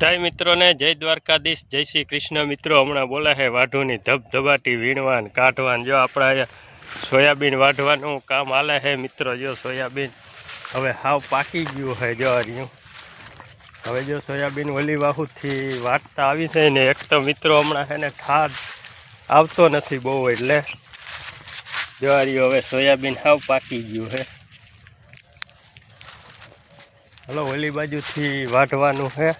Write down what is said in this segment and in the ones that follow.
બધાય મિત્રોને જય દ્વારકાધીશ, જય શ્રી કૃષ્ણ. મિત્રો, હમણાં બોલે છે, વાઢુની ધબધબાટી વીણવાન, કાઢવાન. જો આપણા સોયાબીન વાઢવાનું કામ હાલે છે, મિત્રો, જો સોયાબીન હવે હાવ પાકી ગયું છે, જો આ હવે જો સોયાબીન ઓલી વાહુથી વાટતા આવી છે ને, એક તો મિત્રો હમણાં છે ને, ખાદ આવતો નથી બહુ એટલે જો હવે સોયાબીન હાવ પાકી ગયું છે. હલો, ઓલી બાજુથી વાઢવાનું છે.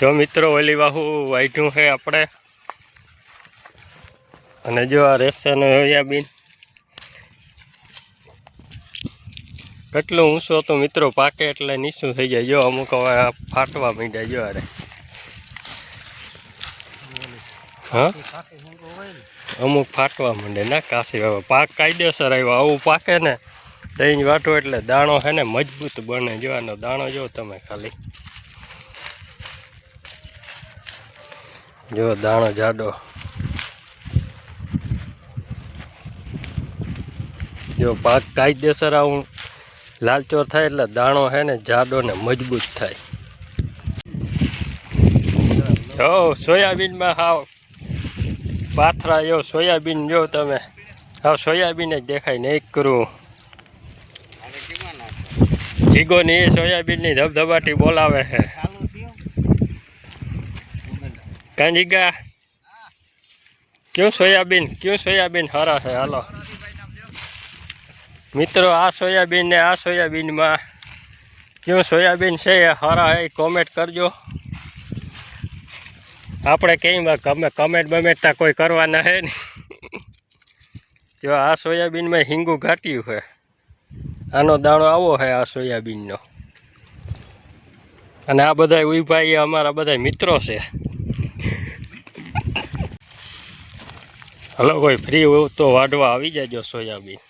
જો મિત્રો, ઓલી વાહુ વાઢ્યું છે આપણે. અને જો આ રેસન સોયાબીન કેટલું ઊંચો તો મિત્રો, પાકે એટલે નીચું થઈ જાય. જો અમુક હવે ફાટવા માંડ્યા જો અરે હા? અમુક ફાટવા માંડે ના કાશી હવે. પાક કાયદેસર આવ્યો. આવું પાકે ને દહીં વાટો એટલે દાણો છે ને મજબૂત બને. જો આનો દાણો જો તમે ખાલી. જો દાણો જાડો. જો પાક કાયદેસર આવું લાલચોર થાય એટલે દાણો છે ને જાડો ને મજબૂત થાય. જો સોયાબીનમાં હાવ પાથરા જો સોયાબીન જો તમે. હાવ સોયાબીન જ દેખાય નહીં કરું જીગોની એ સોયાબીનની ધબધબાટી બોલાવે છે. કાં જીગા ક્યું સોયાબીન? ક્યું સોયાબીન હરા છે? હાલો. મિત્રો, આ સોયાબીન ને આ સોયાબીનમાં ક્યું સોયાબીન છે સારા એ કોમેન્ટ કરજો. આપણે કંઈ ગમે કમેન્ટ બમેટતા કોઈ કરવાના હે ને? જો આ સોયાબીનમાં હિંગું ઘાટ્યું છે. આનો દાણો આવો છે આ સોયાબીનનો. અને આ બધા ઉભાઈ અમારા બધા મિત્રો છે. હલો, કોઈ ફ્રી હોય તો વાઢવા આવી જાજો સોયાબીન.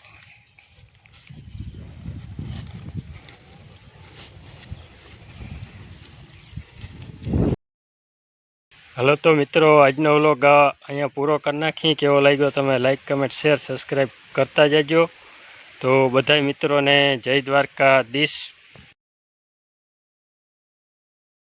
હલો, તો મિત્રો, આજનો વ્લોગ અહીંયા પૂરો કરી નાખીએ. કેવો લાગ્યો તમે લાઈક કમેન્ટ શેર સબસ્ક્રાઈબ કરતા જજો. તો બધા મિત્રોને જય દ્વારકા દીશ